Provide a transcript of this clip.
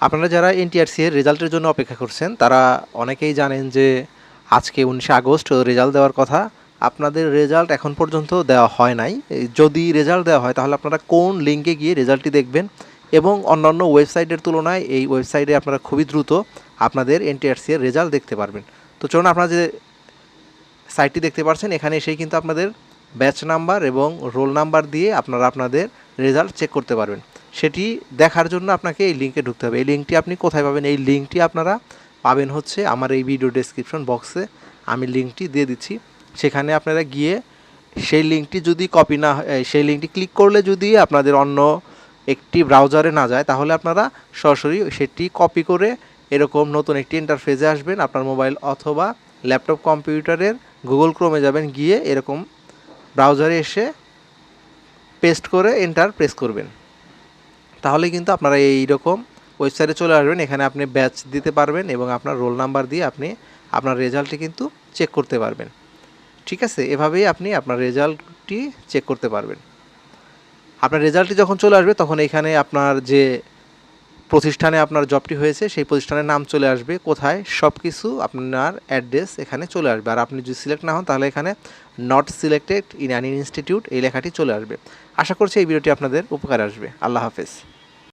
আপনারা যারা এনটিআরসি এর রেজাল্টের জন্য অপেক্ষা করছেন, তারা অনেকেই জানেন যে আজকে উনিশে আগস্ট রেজাল্ট দেওয়ার কথা। আপনাদের রেজাল্ট এখন পর্যন্ত দেওয়া হয় নাই। যদি রেজাল্ট দেওয়া হয়, তাহলে আপনারা কোন লিঙ্কে গিয়ে রেজাল্টটি দেখবেন? এবং অন্যান্য ওয়েবসাইটের তুলনায় এই ওয়েবসাইটে আপনারা খুবই দ্রুত আপনাদের এনটিআরসি এর রেজাল্ট দেখতে পারবেন। তো চলুন, আপনারা যে সাইটটি দেখতে পাচ্ছেন, এখানে এসেই কিন্তু আপনাদের ব্যাচ নাম্বার এবং রোল নাম্বার দিয়ে আপনারা আপনাদের রেজাল্ট চেক করতে পারবেন। সেটি দেখার জন্য আপনাকে এই লিঙ্কে ঢুকতে হবে। এই লিঙ্কটি আপনি কোথায় পাবেন? এই লিঙ্কটি আপনারা পাবেন হচ্ছে আমার এই ভিডিও ডেসক্রিপশন বক্সে আমি লিঙ্কটি দিয়ে দিচ্ছি। সেখানে আপনারা গিয়ে সেই লিঙ্কটি যদি কপি না সেই লিঙ্কটি ক্লিক করলে যদি আপনাদের অন্য একটি ব্রাউজারে না যায়, তাহলে আপনারা সরাসরি সেটি কপি করে এরকম নতুন একটি ইন্টারফেসে আসবেন। আপনার মোবাইল অথবা ল্যাপটপ কম্পিউটারের গুগল ক্রোমে যাবেন, গিয়ে এরকম ব্রাউজারে এসে পেস্ট করে এন্টার প্রেস করবেন। তাহলে কিন্তু আপনারা এই রকম ওয়েবসাইটে চলে আসবেন, এখানে আপনি ব্যাচ দিতে পারবেন এবং আপনার রোল নাম্বার দিয়ে আপনি আপনার রেজাল্টটি কিন্তু চেক করতে পারবেন। ঠিক আছে? এভাবেই আপনি আপনার রেজাল্টটি চেক করতে পারবেন। আপনার রেজাল্টটি যখন চলে আসবে, তখন এখানে আপনার যে প্রতিষ্ঠানে আপনার জবটি হয়েছে, সেই প্রতিষ্ঠানের নাম চলে আসবে। কোথায়? সব কিছু আপনার অ্যাড্রেস এখানে চলে আসবে। আর আপনি যদি সিলেক্ট না হন, তাহলে এখানে not selected in an institute এই লেখাটি চলে আসবে। আশা করছি এই ভিডিওটি আপনাদের উপকার আসবে। আল্লাহ হাফেজ।